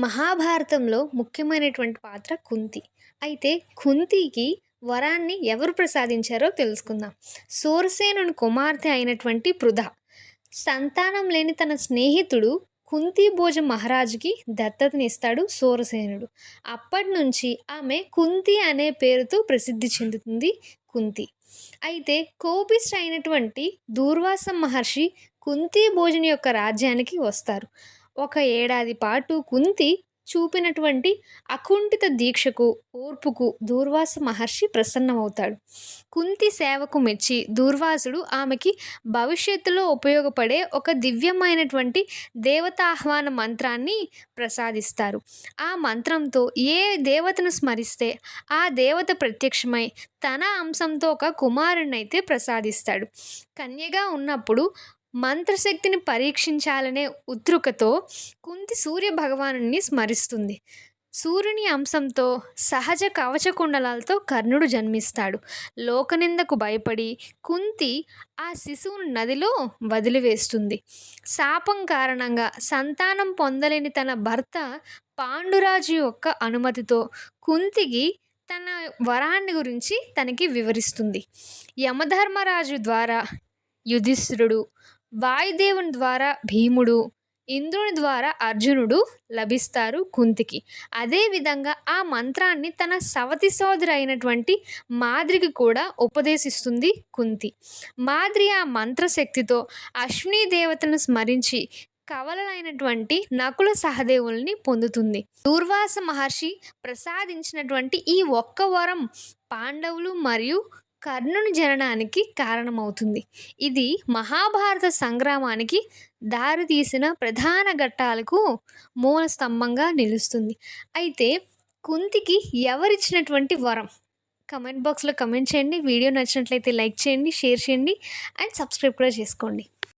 మహాభారతంలో ముఖ్యమైనటువంటి పాత్ర కుంతి. అయితే కుంతికి వరాన్ని ఎవరు ప్రసాదించారో తెలుసుకుందాం. సూరసేనుని కుమార్తె అయినటువంటి పృథ సంతానం లేని తన స్నేహితుడు కుంతి భోజ మహారాజుకి దత్తతనిస్తాడు సూరసేనుడు. అప్పటి నుంచి ఆమె కుంతి అనే పేరుతో ప్రసిద్ధి చెందుతుంది కుంతి. అయితే కోపిష్ట అయినటువంటి దూర్వాస మహర్షి కుంతి భోజన యొక్క రాజ్యానికి వస్తారు. ఒక ఏడాది పాటు కుంతి చూపినటువంటి అకుంఠిత దీక్షకు ఓర్పుకు దూర్వాస మహర్షి ప్రసన్నమవుతాడు. కుంతి సేవకు మెచ్చి దూర్వాసుడు ఆమెకి భవిష్యత్తులో ఉపయోగపడే ఒక దివ్యమైనటువంటి దేవతాహ్వాన మంత్రాన్ని ప్రసాదిస్తారు. ఆ మంత్రంతో ఏ దేవతను స్మరిస్తే ఆ దేవత ప్రత్యక్షమై తన అంశంతో ఒక కుమారుణ్ణైతే ప్రసాదిస్తాడు. కన్యగా ఉన్నప్పుడు మంత్రశక్తిని పరీక్షించాలనే ఉత్రుకతో కుంతి సూర్య భగవానుని స్మరిస్తుంది. సూర్యుని అంశంతో సహజ కవచ కుండలాలతో కర్ణుడు జన్మిస్తాడు. లోకనిందకు భయపడి కుంతి ఆ శిశువును నదిలో వదిలివేస్తుంది. శాపం కారణంగా సంతానం పొందలేని తన భర్త పాండురాజు యొక్క అనుమతితో కుంతికి తన వరాన్ని గురించి తనకి వివరిస్తుంది. యమధర్మరాజు ద్వారా యుధిష్ఠిరుడు వాయుదేవుని ద్వారా భీముడు ఇంద్రుని ద్వారా అర్జునుడు లభిస్తారు కుంతికి. అదేవిధంగా ఆ మంత్రాన్ని తన సవతి సోదరి అయినటువంటి మాద్రికి కూడా ఉపదేశిస్తుంది కుంతి. మాద్రి ఆ మంత్రశక్తితో అశ్విని దేవతను స్మరించి కవలలైనటువంటి నకుల సహదేవుల్ని పొందుతుంది. దూర్వాస మహర్షి ప్రసాదించినటువంటి ఈ ఒక్క వరం పాండవులు మరియు కర్ణుని జననానికి కారణమవుతుంది. ఇది మహాభారత సంగ్రామానికి దారితీసిన ప్రధాన ఘట్టాలకు మూల స్తంభంగా నిలుస్తుంది. అయితే కుంతికి ఎవరిచ్చినటువంటి వరం? కమెంట్ బాక్స్లో కమెంట్ చేయండి. వీడియో నచ్చినట్లయితే లైక్ చేయండి షేర్ చేయండి అండ్ సబ్స్క్రైబ్ కూడా చేసుకోండి.